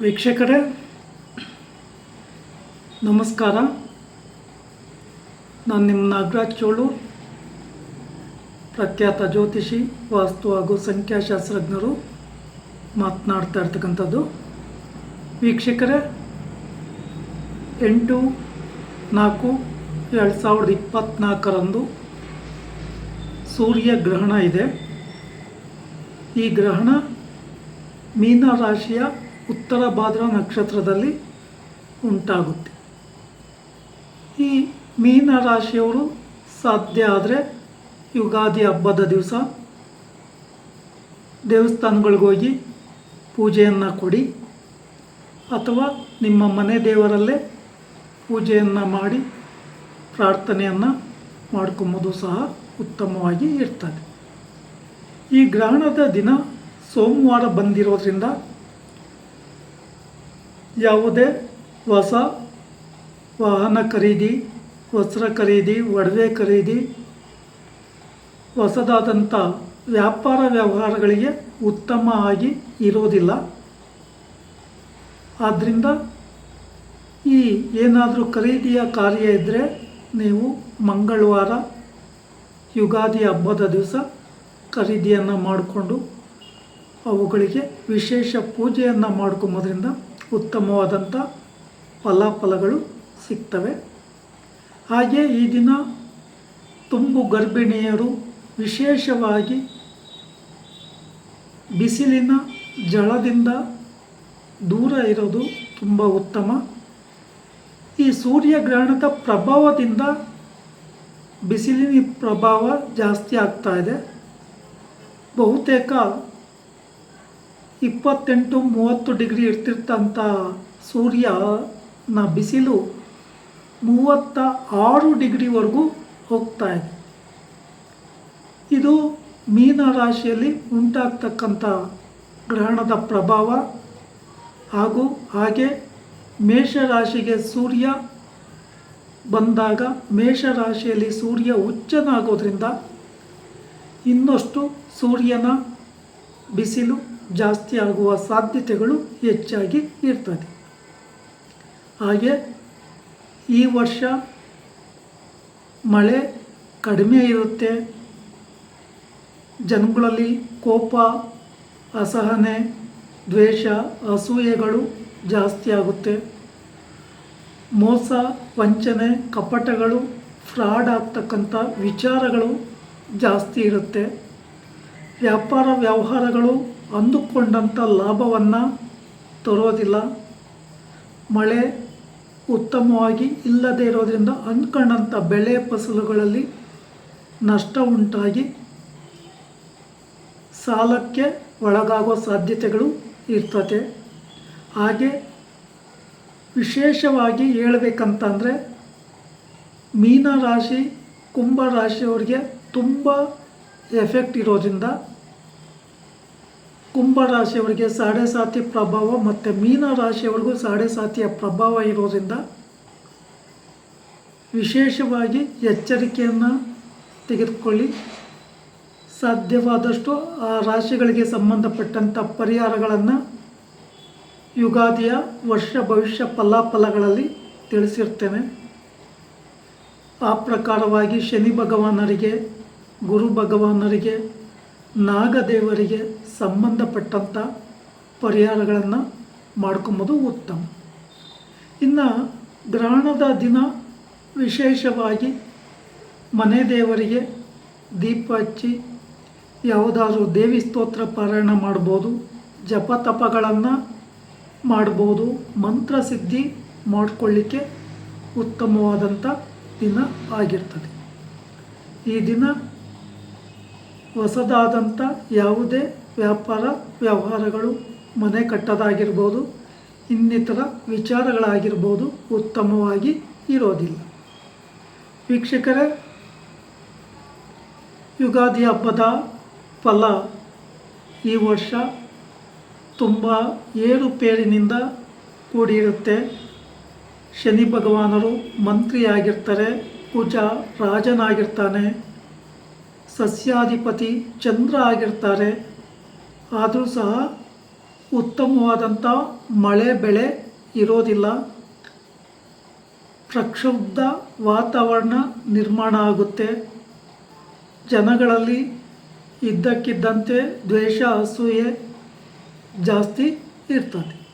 ವೀಕ್ಷಕರೇ, ನಮಸ್ಕಾರ. ನಾನು ನಿಮ್ಮ ನಾಗರಾಜ್ ಚೋಳು, ಪ್ರಖ್ಯಾತ ಜ್ಯೋತಿಷಿ, ವಾಸ್ತು ಹಾಗೂ ಸಂಖ್ಯಾಶಾಸ್ತ್ರಜ್ಞರು. ಮಾತನಾಡ್ತಾ ಇರ್ತಕ್ಕಂಥದ್ದು. ವೀಕ್ಷಕರೇ, ಎಂಟು, ನಾಲ್ಕು, ಎರಡು ಸಾವಿರದ ಇಪ್ಪತ್ತ್ನಾಲ್ಕರಂದು ಸೂರ್ಯ ಗ್ರಹಣ ಇದೆ. ಈ ಗ್ರಹಣ ಮೀನ ರಾಶಿಯ ಉತ್ತರ ಭಾದ್ರ ನಕ್ಷತ್ರದಲ್ಲಿ ಉಂಟಾಗುತ್ತೆ. ಈ ಮೀನ ರಾಶಿಯವರು ಸಾಧ್ಯ ಆದರೆ ಯುಗಾದಿ ಹಬ್ಬದ ದಿವಸ ದೇವಸ್ಥಾನಗಳಿಗೆ ಹೋಗಿ ಪೂಜೆಯನ್ನು ಕೊಡಿ ಅಥವಾ ನಿಮ್ಮ ಮನೆ ದೇವರಲ್ಲೇ ಪೂಜೆಯನ್ನು ಮಾಡಿ ಪ್ರಾರ್ಥನೆಯನ್ನು ಮಾಡ್ಕೊಂಬೋದು ಸಹ ಉತ್ತಮವಾಗಿ ಇರ್ತದೆ. ಈ ಗ್ರಹಣದ ದಿನ ಸೋಮವಾರ ಬಂದಿರೋದ್ರಿಂದ ಯಾವುದೇ ಹೊಸ ವಾಹನ ಖರೀದಿ, ವಸ್ತ್ರ ಖರೀದಿ, ಒಡವೆ ಖರೀದಿ, ಹೊಸದಾದಂಥ ವ್ಯಾಪಾರ ವ್ಯವಹಾರಗಳಿಗೆ ಉತ್ತಮ ಆಗಿ ಇರೋದಿಲ್ಲ. ಆದ್ದರಿಂದ ಈ ಏನಾದರೂ ಖರೀದಿಯ ಕಾರ್ಯ ಇದ್ದರೆ ನೀವು ಮಂಗಳವಾರ ಯುಗಾದಿ ಹಬ್ಬದ ದಿವಸ ಖರೀದಿಯನ್ನು ಮಾಡಿಕೊಂಡು ಅವುಗಳಿಗೆ ವಿಶೇಷ ಪೂಜೆಯನ್ನು ಮಾಡ್ಕೊಂಬೋದ್ರಿಂದ ಉತ್ತಮವಾದಂಥ ಫಲಾಫಲಗಳು ಸಿಗ್ತವೆ. ಹಾಗೆ ಈ ದಿನ ತುಂಬು ಗರ್ಭಿಣಿಯರು ವಿಶೇಷವಾಗಿ ಬಿಸಿಲಿನ ಜಳದಿಂದ ದೂರ ಇರೋದು ತುಂಬ ಉತ್ತಮ. ಈ ಸೂರ್ಯಗ್ರಹಣದ ಪ್ರಭಾವದಿಂದ ಬಿಸಿಲಿನ ಪ್ರಭಾವ ಜಾಸ್ತಿ ಆಗ್ತಾ ಇದೆ. ಬಹುತೇಕ ಇಪ್ಪತ್ತೆಂಟು ಮೂವತ್ತು ಡಿಗ್ರಿ ಇರ್ತಿರ್ತಂಥ ಸೂರ್ಯನ ಬಿಸಿಲು ಮೂವತ್ತ ಆರು ಡಿಗ್ರಿವರೆಗೂ ಹೋಗ್ತಾ ಇದೆ. ಇದು ಮೀನ ರಾಶಿಯಲ್ಲಿ ಉಂಟಾಗ್ತಕ್ಕಂಥ ಗ್ರಹಣದ ಪ್ರಭಾವ ಹಾಗೂ ಹಾಗೆ ಮೇಷರಾಶಿಗೆ ಸೂರ್ಯ ಬಂದಾಗ ಮೇಷರಾಶಿಯಲ್ಲಿ ಸೂರ್ಯ ಉಚ್ಚನಾಗೋದ್ರಿಂದ ಇನ್ನಷ್ಟು ಸೂರ್ಯನ ಬಿಸಿಲು ಜಾಸ್ತಿ ಆಗುವ ಸಾಧ್ಯತೆಗಳು ಹೆಚ್ಚಾಗಿ ಇರ್ತದೆ. ಹಾಗೆ ಈ ವರ್ಷ ಮಳೆ ಕಡಿಮೆ ಇರುತ್ತೆ. ಜನಗಳಲ್ಲಿ ಕೋಪ, ಅಸಹನೆ, ದ್ವೇಷ, ಅಸೂಯೆಗಳು ಜಾಸ್ತಿ ಆಗುತ್ತೆ. ಮೋಸ, ವಂಚನೆ, ಕಪಟಗಳು, ಫ್ರಾಡ್ ಆಗ್ತಕ್ಕಂಥ ವಿಚಾರಗಳು ಜಾಸ್ತಿ ಇರುತ್ತೆ. ವ್ಯಾಪಾರ ವ್ಯವಹಾರಗಳು ಅಂದುಕೊಂಡಂಥ ಲಾಭವನ್ನು ತರೋದಿಲ್ಲ. ಮಳೆ ಉತ್ತಮವಾಗಿ ಇಲ್ಲದೇ ಇರೋದರಿಂದ ಅಂದ್ಕೊಂಡಂಥ ಬೆಳೆ ಫಸಲುಗಳಲ್ಲಿ ನಷ್ಟ ಉಂಟಾಗಿ ಸಾಲಕ್ಕೆ ಒಳಗಾಗೋ ಸಾಧ್ಯತೆಗಳು ಇರ್ತದೆ ಹಾಗೆ ವಿಶೇಷವಾಗಿ ಹೇಳಬೇಕಂತಂದರೆ ಮೀನ ರಾಶಿ ಕುಂಭ ರಾಶಿಯವರಿಗೆ ತುಂಬ ಎಫೆಕ್ಟ್ ಇರೋದ್ರಿಂದ ಕುಂಭ ರಾಶಿಯವರಿಗೆ ಸಾಡೆ ಸಾತಿ ಪ್ರಭಾವ ಮತ್ತು ಮೀನ ರಾಶಿಯವರಿಗೂ ಸಾಡೆ ಸಾತಿಯ ಪ್ರಭಾವ ಇರೋದ್ರಿಂದ ವಿಶೇಷವಾಗಿ ಎಚ್ಚರಿಕೆಯನ್ನು ತೆಗೆದುಕೊಳ್ಳಿ. ಸಾಧ್ಯವಾದಷ್ಟು ಆ ರಾಶಿಗಳಿಗೆ ಸಂಬಂಧಪಟ್ಟಂಥ ಪರಿಹಾರಗಳನ್ನು ಯುಗಾದಿಯ ವರ್ಷ ಭವಿಷ್ಯ ಫಲಾಫಲಗಳಲ್ಲಿ ತಿಳಿಸಿರ್ತೇನೆ. ಆ ಪ್ರಕಾರವಾಗಿ ಶನಿ ಭಗವಾನರಿಗೆ, ಗುರು ಭಗವಾನರಿಗೆ ನಾಗದೇವರಿಗೆ ಸಂಬಂಧಪಟ್ಟಂಥ ಪರಿಹಾರಗಳನ್ನು ಮಾಡ್ಕೊಂಬೋದು ಉತ್ತಮ. ಇನ್ನು ಗ್ರಹಣದ ದಿನ ವಿಶೇಷವಾಗಿ ಮನೆ ದೇವರಿಗೆ ದೀಪ ಹಚ್ಚಿ ಯಾವುದಾದ್ರೂ ದೇವಿ ಸ್ತೋತ್ರ ಪಾರಾಯಣ ಮಾಡ್ಬೋದು, ಜಪ ತಪಗಳನ್ನು ಮಾಡ್ಬೋದು ಮಂತ್ರಸಿದ್ಧಿ ಮಾಡಿಕೊಳ್ಳಿಕ್ಕೆ ಉತ್ತಮವಾದಂಥ ದಿನ ಆಗಿರ್ತದೆ. ಈ ದಿನ ಹೊಸದಾದಂಥ ಯಾವುದೇ ವ್ಯಾಪಾರ, ವ್ಯವಹಾರಗಳು ಮನೆ ಕಟ್ಟೋದಾಗಿರ್ಬೋದು, ಇನ್ನಿತರ ವಿಚಾರಗಳಾಗಿರ್ಬೋದು ಉತ್ತಮವಾಗಿ ಇರೋದಿಲ್ಲ. ವೀಕ್ಷಕರೇ, ಯುಗಾದಿ ಹಬ್ಬದ ಫಲ ಈ ವರ್ಷ ತುಂಬ ಏರುಪೇರಿನಿಂದ ಕೂಡಿರುತ್ತೆ. ಶನಿ ಭಗವಾನರು ಮಂತ್ರಿಯಾಗಿರ್ತಾರೆ ಕುಜ ರಾಜನಾಗಿರ್ತಾನೆ. ಸಸ್ಯಾಧಿಪತಿ ಚಂದ್ರ ಆಗಿರ್ತಾರೆ. ಆದರೂ ಸಹ ಉತ್ತಮವಾದಂಥ ಮಳೆ ಬೆಳೆ ಇರೋದಿಲ್ಲ. ಪ್ರಕ್ಷುಬ್ಧ ವಾತಾವರಣ ನಿರ್ಮಾಣ ಆಗುತ್ತೆ. ಜನಗಳಲ್ಲಿ ಇದ್ದಕ್ಕಿದ್ದಂತೆ ದ್ವೇಷ, ಅಸೂಯೆ ಜಾಸ್ತಿ ಇರ್ತದೆ.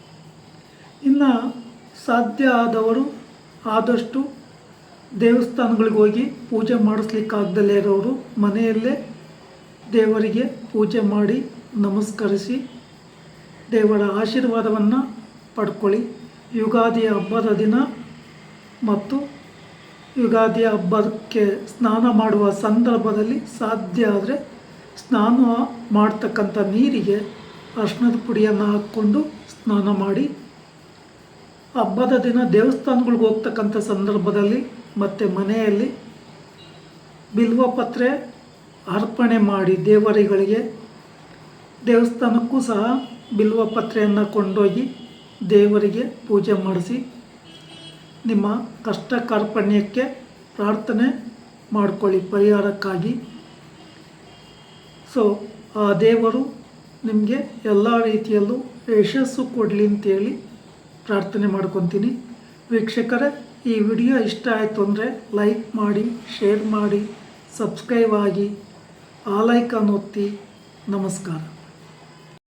ಇನ್ನು ಸಾಧ್ಯ ಆದವರು ಆದಷ್ಟು ದೇವಸ್ಥಾನಗಳಿಗೆ ಹೋಗಿ ಪೂಜೆ ಮಾಡಿಸ್ಲಿಕ್ಕಾಗ್ದಲೇ ಇರೋರು ಮನೆಯಲ್ಲೇ ದೇವರಿಗೆ ಪೂಜೆ ಮಾಡಿ ನಮಸ್ಕರಿಸಿ ದೇವರ ಆಶೀರ್ವಾದವನ್ನು ಪಡ್ಕೊಳ್ಳಿ. ಯುಗಾದಿ ಹಬ್ಬದ ದಿನ ಮತ್ತು ಯುಗಾದಿ ಹಬ್ಬಕ್ಕೆ ಸ್ನಾನ ಮಾಡುವ ಸಂದರ್ಭದಲ್ಲಿ ಸಾಧ್ಯ ಆದರೆ ಸ್ನಾನ ಮಾಡ್ತಕ್ಕಂಥ ನೀರಿಗೆ ಅರ್ಶನದ ಪುಡಿಯನ್ನು ಹಾಕ್ಕೊಂಡು ಸ್ನಾನ ಮಾಡಿ. ಹಬ್ಬದ ದಿನ ದೇವಸ್ಥಾನಗಳಿಗೆ ಹೋಗ್ತಕ್ಕಂಥ ಸಂದರ್ಭದಲ್ಲಿ ಮತ್ತು ಮನೆಯಲ್ಲಿ ಬಿಲ್ವಪತ್ರೆ ಅರ್ಪಣೆ ಮಾಡಿ ದೇವರುಗಳಿಗೆ ದೇವಸ್ಥಾನಕ್ಕೂ ಸಹ ಬಿಲ್ವಪತ್ರೆಯನ್ನು ಕೊಂಡೋಗಿ ದೇವರಿಗೆ ಪೂಜೆ ಮಾಡಿಸಿ ನಿಮ್ಮ ಕಷ್ಟ ಕಾರ್ಪಣ್ಯಕ್ಕೆ ಪ್ರಾರ್ಥನೆ ಮಾಡಿಕೊಳ್ಳಿ ಪರಿಹಾರಕ್ಕಾಗಿ. ಸೊ ಆ ದೇವರು ನಿಮಗೆ ಎಲ್ಲ ರೀತಿಯಲ್ಲೂ ಯಶಸ್ಸು ಕೊಡಲಿ ಅಂತೇಳಿ ಪ್ರಾರ್ಥನೆ ಮಾಡ್ಕೊತೀನಿ. ವೀಕ್ಷಕರೇ, ಈ ವಿಡಿಯೋ ಇಷ್ಟ ಆಯಿತು ಅಂದರೆ ಲೈಕ್ ಮಾಡಿ, ಶೇರ್ ಮಾಡಿ, ಸಬ್ಸ್ಕ್ರೈಬ್ ಆಗಿ ಆಲೈಕನ್ ಒತ್ತಿ ನಮಸ್ಕಾರ.